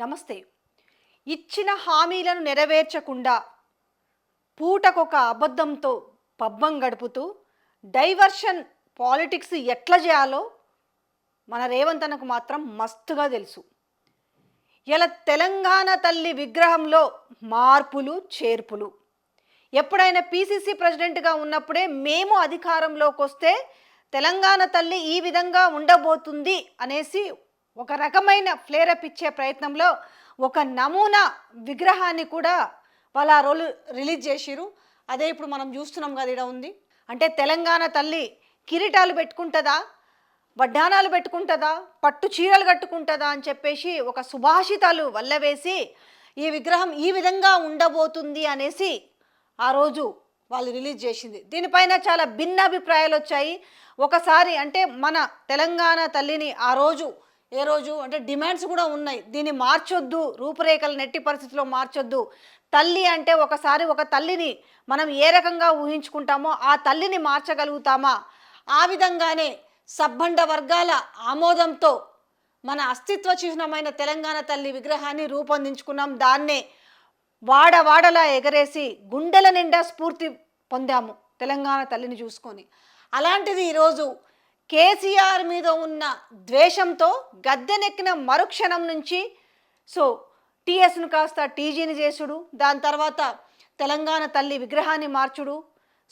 నమస్తే. ఇచ్చిన హామీలను నెరవేర్చకుండా పూటకొక అబద్ధంతో పబ్బం గడుపుతూ డైవర్షన్ పాలిటిక్స్ ఎట్లా చేయాలో మన రేవంత్ అన్నకు మాత్రం మస్తుగా తెలుసు. ఇలా తెలంగాణ తల్లి విగ్రహంలో మార్పులు చేర్పులు. ఎప్పుడైనా పీసీసీ ప్రెసిడెంట్గా ఉన్నప్పుడే మేము అధికారంలోకి వస్తే తెలంగాణ తల్లి ఈ విధంగా ఉండబోతుంది అనేసి ఒక రకమైన ఫ్లేరప్ ఇచ్చే ప్రయత్నంలో ఒక నమూనా విగ్రహాన్ని కూడా వాళ్ళ ఆ రోజు రిలీజ్ చేసిరు అదే ఇప్పుడు మనం చూస్తున్నాం కదా ఇక్కడ ఉంది. అంటే తెలంగాణ తల్లి కిరీటాలు పెట్టుకుంటుందా? వడ్డానాలు పెట్టుకుంటుందా? పట్టు చీరలు కట్టుకుంటుందా? అని చెప్పేసి ఒక సుభాషితాలు వల్లవేసి ఈ విగ్రహం ఈ విధంగా ఉండబోతుంది అనేసి ఆ రోజు వాళ్ళు రిలీజ్ చేసింది. దీనిపైన చాలా భిన్నాభిప్రాయాలు వచ్చాయి. ఒకసారి అంటే మన తెలంగాణ తల్లిని ఆ రోజు ఏ రోజు? అంటే డిమాండ్స్ కూడా ఉన్నాయి. దీన్ని మార్చొద్దు. రూపురేఖలు నెట్టి పరిస్థితిలో మార్చొద్దు. తల్లి అంటే ఒకసారి ఒక తల్లిని మనం ఏ రకంగా ఊహించుకుంటామో ఆ తల్లిని మార్చగలుగుతామా? ఆ విధంగానే సబ్బండ వర్గాల ఆమోదంతో మన అస్తిత్వ చిహ్నమైన తెలంగాణ తల్లి విగ్రహాన్ని రూపొందించుకున్నాం. దాన్నే వాడవాడలా ఎగరేసి గుండెల నిండా స్ఫూర్తి పొందాము తెలంగాణ తల్లిని చూసుకొని. అలాంటిది ఈరోజు కేసీఆర్ మీద ఉన్న ద్వేషంతో గద్దెనెక్కిన మరుక్షణం నుంచి సో టీఎస్ను కాస్త టీజీని చేసుడు దాని తర్వాత తెలంగాణ తల్లి విగ్రహాన్ని మార్చుడు.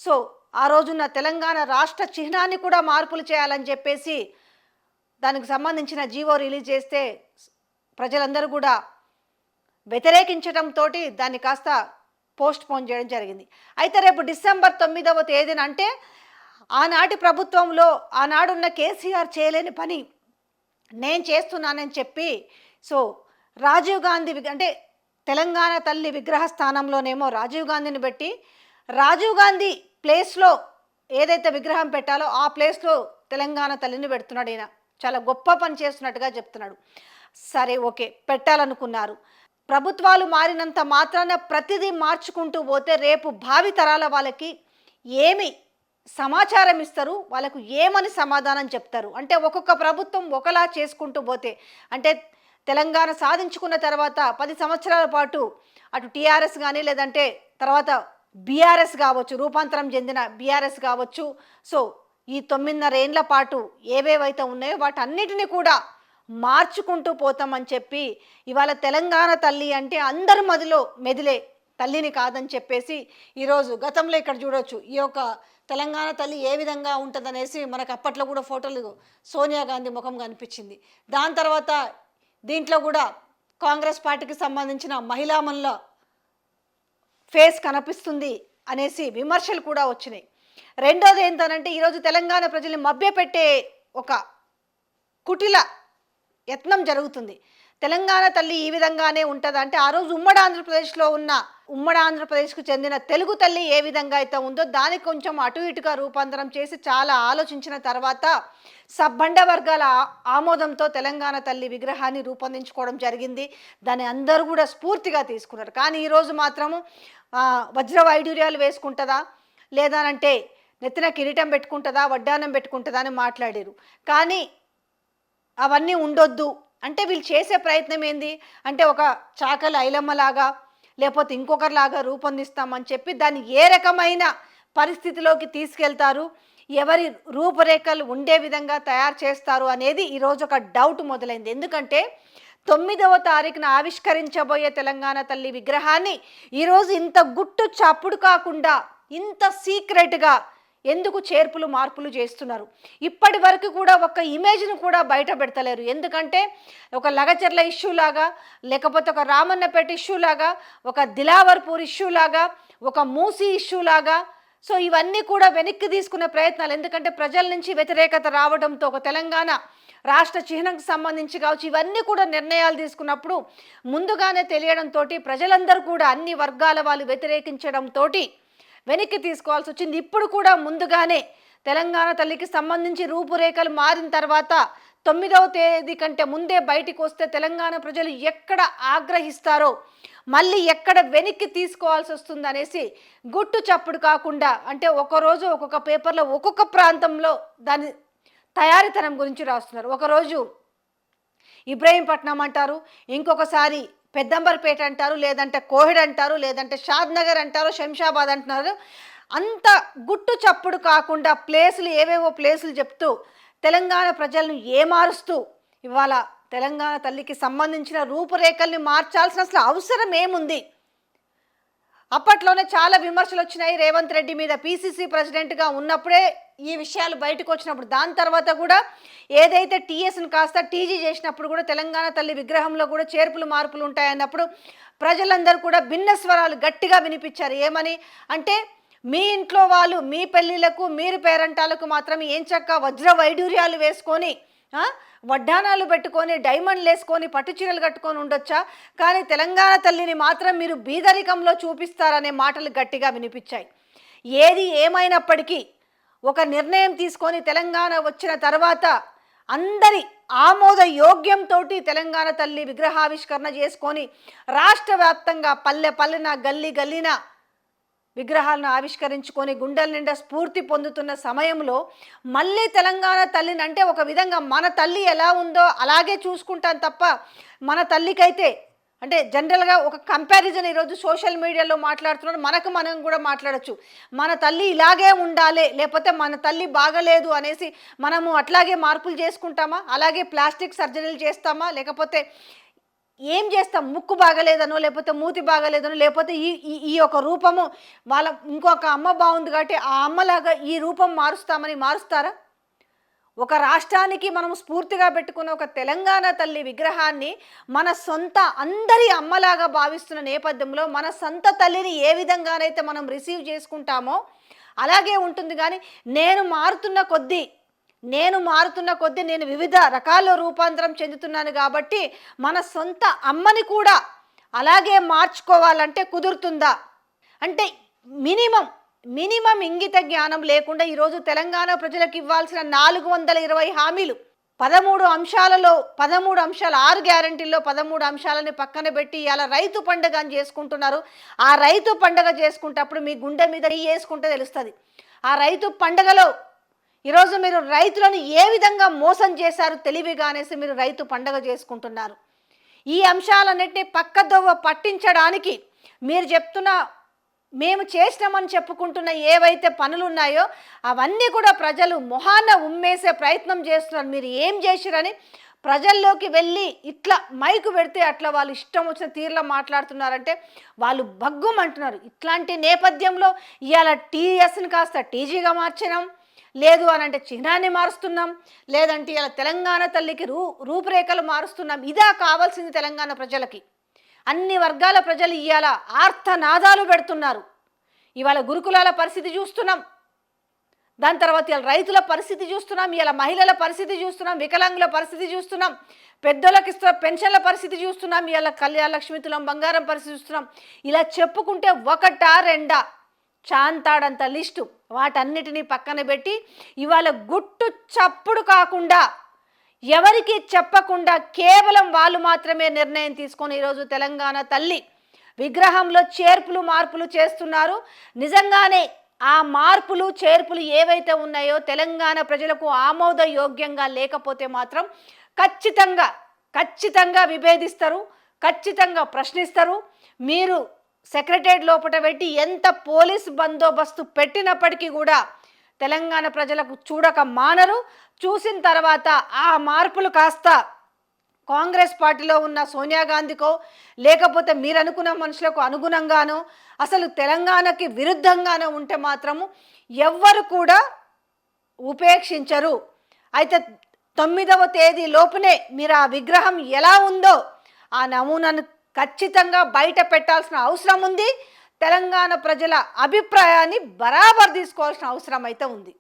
సో ఆ రోజున్న తెలంగాణ రాష్ట్ర చిహ్నాన్ని కూడా మార్పులు చేయాలని చెప్పేసి దానికి సంబంధించిన జీవో రిలీజ్ చేస్తే ప్రజలందరూ కూడా వ్యతిరేకించడంతో దాన్ని కాస్త పోస్ట్ పోన్ చేయడం జరిగింది. అయితే రేపు డిసెంబర్ తొమ్మిదవ తేదీన అంటే ఆనాటి ప్రభుత్వంలో ఆనాడున్న కేసీఆర్ చేయలేని పని నేను చేస్తున్నానని చెప్పి సో రాజీవ్ గాంధీ విగ్- అంటే తెలంగాణ తల్లి విగ్రహ స్థానంలోనేమో రాజీవ్ గాంధీని పెట్టి రాజీవ్ గాంధీ ప్లేస్లో ఏదైతే విగ్రహం పెట్టాలో ఆ ప్లేస్లో తెలంగాణ తల్లిని పెడుతున్నాడు ఈయన. చాలా గొప్ప పని చేస్తున్నట్టుగా చెప్తున్నాడు. సరే ఓకే పెట్టాలనుకున్నారు. ప్రభుత్వాలు మారినంత మాత్రాన ప్రతిదీ మార్చుకుంటూ పోతే రేపు భావి తరాల వాళ్ళకి ఏమి సమాచారం ఇస్తారు వాళ్ళకు ఏమని సమాధానం చెప్తారు? అంటే ఒక్కొక్క ప్రభుత్వం ఒకలా చేసుకుంటూ పోతే అంటే తెలంగాణ సాధించుకున్న తర్వాత పది సంవత్సరాల పాటు అటు టీఆర్ఎస్ కానీ లేదంటే తర్వాత బీఆర్ఎస్ కావచ్చు రూపాంతరం చెందిన బీఆర్ఎస్ కావచ్చు. సో ఈ తొమ్మిదిన్నర ఏండ్ల పాటు ఏవేవైతే ఉన్నాయో వాటన్నిటిని కూడా మార్చుకుంటూ పోతామని చెప్పి ఇవాళ తెలంగాణ తల్లి అంటే అందరి మదిలో మెదిలే తల్లిని కాదని చెప్పేసి ఈరోజు గతంలో ఇక్కడ చూడొచ్చు. ఈ యొక్క తెలంగాణ తల్లి ఏ విధంగా ఉంటుందనేసి మనకు అప్పట్లో కూడా ఫోటోలు సోనియా గాంధీ ముఖం కనిపించింది. దాని తర్వాత దీంట్లో కూడా కాంగ్రెస్ పార్టీకి సంబంధించిన మహిళామణుల ఫేస్ కనిపిస్తుంది అనేసి విమర్శలు కూడా వచ్చినాయి. రెండోది ఏంటనంటే ఈరోజు తెలంగాణ ప్రజల్ని మభ్యపెట్టే ఒక కుటిల యత్నం జరుగుతుంది. తెలంగాణ తల్లి ఈ విధంగానే ఉంటుందా? అంటే ఆ రోజు ఉమ్మడి ఆంధ్రప్రదేశ్లో ఉన్న ఉమ్మడి ఆంధ్రప్రదేశ్కు చెందిన తెలుగు తల్లి ఏ విధంగా అయితే ఉందో దానికి కొంచెం అటు ఇటుగా రూపాంతరం చేసి చాలా ఆలోచించిన తర్వాత సబ్బండ వర్గాల ఆమోదంతో తెలంగాణ తల్లి విగ్రహాన్ని రూపొందించుకోవడం జరిగింది. దాన్ని అందరూ కూడా స్ఫూర్తిగా తీసుకున్నారు. కానీ ఈరోజు మాత్రము వజ్ర వైడూర్యాలు వేసుకుంటుందా? లేదానంటే నెత్తిన కిరీటం పెట్టుకుంటుందా? వడ్డానం పెట్టుకుంటుందా? అని మాట్లాడారు. కానీ అవన్నీ ఉండొద్దు. అంటే వీళ్ళు చేసే ప్రయత్నం ఏంది? అంటే ఒక చాకలి ఐలమ్మలాగా లేకపోతే ఇంకొకరిలాగా రూపొందిస్తామని చెప్పి దాన్ని ఏ రకమైన పరిస్థితిలోకి తీసుకెళ్తారు? ఎవరి రూపురేఖలు ఉండే విధంగా తయారు చేస్తారు అనేది ఈరోజు ఒక డౌట్ మొదలైంది. ఎందుకంటే తొమ్మిదవ తారీఖున ఆవిష్కరించబోయే తెలంగాణ తల్లి విగ్రహాన్ని ఈరోజు ఇంత గుట్టు చప్పుడు కాకుండా ఇంత సీక్రెట్గా ఎందుకు చేర్పులు మార్పులు చేస్తున్నారు? ఇప్పటి వరకు కూడా ఒక ఇమేజ్ను కూడా బయట పెడతలేరు. ఎందుకంటే ఒక లగచర్ల ఇష్యూ లాగా లేకపోతే ఒక రామన్నపేట ఇష్యూ లాగా ఒక దిలావర్పూర్ ఇష్యూ లాగా ఒక మూసీ ఇష్యూ లాగా. సో ఇవన్నీ కూడా వెనక్కి తీసుకునే ప్రయత్నాలు. ఎందుకంటే ప్రజల నుంచి వ్యతిరేకత రావడంతో ఒక తెలంగాణ రాష్ట్ర చిహ్నంకి సంబంధించి కావచ్చు ఇవన్నీ కూడా నిర్ణయాలు తీసుకున్నప్పుడు ముందుగానే తెలియడంతో ప్రజలందరూ కూడా అన్ని వర్గాల వాళ్ళు వ్యతిరేకించడంతో వెనక్కి తీసుకోవాల్సి వచ్చింది ఇప్పుడు కూడా ముందుగానే తెలంగాణ తల్లికి సంబంధించి రూపురేఖలు మారిన తర్వాత తొమ్మిదవ తేదీ కంటే ముందే బయటికి వస్తే తెలంగాణ ప్రజలు ఎక్కడ ఆగ్రహిస్తారో మళ్ళీ ఎక్కడ వెనక్కి తీసుకోవాల్సి వస్తుంది అనేసి గుట్టు చప్పుడు కాకుండా అంటే ఒకరోజు ఒక్కొక్క పేపర్లో ఒక్కొక్క ప్రాంతంలో దాని తయారీతనం గురించి రాస్తున్నారు. ఒకరోజు ఇబ్రహీంపట్నం అంటారు ఇంకొకసారి పెద్దంబర్పేట అంటారు లేదంటే కోహిడ్ అంటారు లేదంటే షాద్ నగర్ అంటారు శంషాబాద్ అంటున్నారు. అంత గుట్టు చప్పుడు కాకుండా ప్లేసులు ఏవేవో ప్లేసులు చెప్తూ తెలంగాణ ప్రజలను ఏమారుస్తూ ఇవాళ తెలంగాణ తల్లికి సంబంధించిన రూపురేఖల్ని మార్చాల్సిన అసలు అవసరం ఏముంది అప్పట్లోనే చాలా విమర్శలు వచ్చినాయి. రేవంత్ రెడ్డి మీద పీసీసీ ప్రెసిడెంట్గా ఉన్నప్పుడే ఈ విషయాలు బయటకు వచ్చినప్పుడు దాని తర్వాత కూడా ఏదైతే టీఎస్ని కాస్త టీజీ చేసినప్పుడు కూడా తెలంగాణ తల్లి విగ్రహంలో కూడా చేర్పులు మార్పులు ఉంటాయన్నప్పుడు ప్రజలందరూ కూడా భిన్న స్వరాలు గట్టిగా వినిపించారు. ఏమని? అంటే మీ ఇంట్లో వాళ్ళు మీ పెళ్ళిళ్ళకు మీరు పేరంటాలకు మాత్రం ఏం చక్క వజ్ర వైడూర్యాలు వేసుకొని వడ్డానాలు పెట్టుకొని డైమండ్లు వేసుకొని పట్టు చీరలు కట్టుకొని ఉండొచ్చా? కానీ తెలంగాణ తల్లిని మాత్రం మీరు బీదరికంలో చూపిస్తారనే మాటలు గట్టిగా వినిపించాయి. ఏది ఏమైనప్పటికీ ఒక నిర్ణయం తీసుకొని తెలంగాణ వచ్చిన తర్వాత అందరి ఆమోద యోగ్యంతో తెలంగాణ తల్లి విగ్రహావిష్కరణ చేసుకొని రాష్ట్ర వ్యాప్తంగా పల్లె పల్లెన గల్లీ గల్లీన విగ్రహాలను ఆవిష్కరించుకొని గుండెల నిండా స్ఫూర్తి పొందుతున్న సమయంలో మళ్ళీ తెలంగాణ తల్లిని అంటే ఒక విధంగా మన తల్లి ఎలా ఉందో అలాగే చూసుకుంటాం తప్ప మన తల్లికైతే అంటే జనరల్గా ఒక కంపారిజన్ ఈరోజు సోషల్ మీడియాలో మాట్లాడుతున్నారు మనకు మనం కూడా మాట్లాడచ్చు. మన తల్లి ఇలాగే ఉండాలి లేకపోతే మన తల్లి బాగలేదు అనేసి మనము అట్లాగే మార్పులు చేసుకుంటామా? అలాగే ప్లాస్టిక్ సర్జరీలు చేస్తామా? లేకపోతే ఏం చేస్తాం? ముక్కు బాగలేదనో లేకపోతే మూతి బాగలేదనో లేకపోతే ఈ ఈ- ఈ యొక్క రూపము వాళ్ళ ఇంకొక అమ్మ బాగుంది కాబట్టి ఆ అమ్మలాగా ఈ రూపం మారుస్తామని మారుస్తారా? ఒక రాష్ట్రానికి మనం స్ఫూర్తిగా పెట్టుకున్న ఒక తెలంగాణ తల్లి విగ్రహాన్ని మన సొంత అందరి అమ్మలాగా భావిస్తున్న నేపథ్యంలో మన సొంత తల్లిని ఏ విధంగానైతే మనం రిసీవ్ చేసుకుంటామో అలాగే ఉంటుంది. కానీ నేను మారుతున్న కొద్దీ నేను మారుతున్న కొద్దీ నేను వివిధ రకాల రూపాంతరం చెందుతున్నాను కాబట్టి మన సొంత అమ్మని కూడా అలాగే మార్చుకోవాలంటే కుదురుతుందా? అంటే మినిమం మినిమం ఇంగిత జ్ఞానం లేకుండా ఈరోజు తెలంగాణ ప్రజలకు ఇవ్వాల్సిన నాలుగు వందల ఇరవై హామీలు పదమూడు అంశాలలో పదమూడు అంశాలు ఆరు గ్యారంటీల్లో పదమూడు అంశాలని పక్కన పెట్టి ఇలా రైతు పండుగ అని చేసుకుంటున్నారు. ఆ రైతు పండుగ చేసుకుంటప్పుడు మీ గుండె మీద చెయ్యి వేసుకుంటే తెలుస్తుంది. ఆ రైతు పండుగలో ఈరోజు మీరు రైతులను ఏ విధంగా మోసం చేశారు తెలివిగా అనేసి మీరు రైతు పండగ చేసుకుంటున్నారు. ఈ అంశాలన్నింటినీ పక్కదోవ పట్టించడానికి మీరు చెప్తున్న మేము చేసినామని చెప్పుకుంటున్న ఏవైతే పనులు ఉన్నాయో అవన్నీ కూడా ప్రజలు మొహాన ఉమ్మేసే ప్రయత్నం చేస్తున్నారు. మీరు ఏం చేసిరని ప్రజల్లోకి వెళ్ళి ఇట్లా మైకు పెడితే అట్లా వాళ్ళు ఇష్టం వచ్చిన తీరులో మాట్లాడుతున్నారంటే వాళ్ళు భగ్గుమంటున్నారు. ఇట్లాంటి నేపథ్యంలో ఇవాళ టీఎస్ని కాస్త టీజీగా మార్చినాం. లేదు అని అంటే చిహ్నాన్ని మారుస్తున్నాం లేదంటే ఇలా తెలంగాణ తల్లికి రూ రూపురేఖలు మారుస్తున్నాం. ఇదా కావాల్సింది తెలంగాణ ప్రజలకి. అన్ని వర్గాల ప్రజలు ఇవాళ ఆర్తనాదాలు పెడుతున్నారు. ఇవాళ గురుకులాల పరిస్థితి చూస్తున్నాం. దాని తర్వాత ఇలా రైతుల పరిస్థితి చూస్తున్నాం ఇలా మహిళల పరిస్థితి చూస్తున్నాం వికలాంగుల పరిస్థితి చూస్తున్నాం పెద్దలకు ఇస్తున్న పెన్షన్ల పరిస్థితి చూస్తున్నాం ఇలా కళ్యాణ లక్ష్మి తులం బంగారం పరిస్థితి చూస్తున్నాం. ఇలా చెప్పుకుంటే ఒకటా రెండా? చాంతాడంత లిస్టు వాటన్నిటినీ పక్కన పెట్టి ఇవాళ గుట్టు చప్పుడు కాకుండా ఎవరికి చెప్పకుండా కేవలం వాళ్ళు మాత్రమే నిర్ణయం తీసుకొని ఈరోజు తెలంగాణ తల్లి విగ్రహంలో చేర్పులు మార్పులు చేస్తున్నారు. నిజంగానే ఆ మార్పులు చేర్పులు ఏవైతే ఉన్నాయో తెలంగాణ ప్రజలకు ఆమోదయోగ్యంగా లేకపోతే మాత్రం ఖచ్చితంగా ఖచ్చితంగా విభేదిస్తారు ఖచ్చితంగా ప్రశ్నిస్తారు. మీరు సెక్రటరేట్ లోపల పెట్టి ఎంత పోలీస్ బందోబస్తు పెట్టినప్పటికీ కూడా తెలంగాణ ప్రజలకు చూడక మానరు. చూసిన తర్వాత ఆ మార్పులు కాస్త కాంగ్రెస్ పార్టీలో ఉన్న సోనియా గాంధీకో లేకపోతే మీరు అనుకున్న మనుషులకు అనుగుణంగానో అసలు తెలంగాణకి విరుద్ధంగానో ఉంటే మాత్రము ఎవ్వరు కూడా ఉపేక్షించరు. అయితే తొమ్మిదవ తేదీ లోపునే మీరు ఆ విగ్రహం ఎలా ఉందో ఆ నమూనాను ఖచ్చితంగా బయట పెట్టాల్సిన అవసరం ఉంది. తెలంగాణ ప్రజల అభిప్రాయాన్ని బరాబర్ తీసుకోవాల్సిన అవసరం అయితే ఉంది.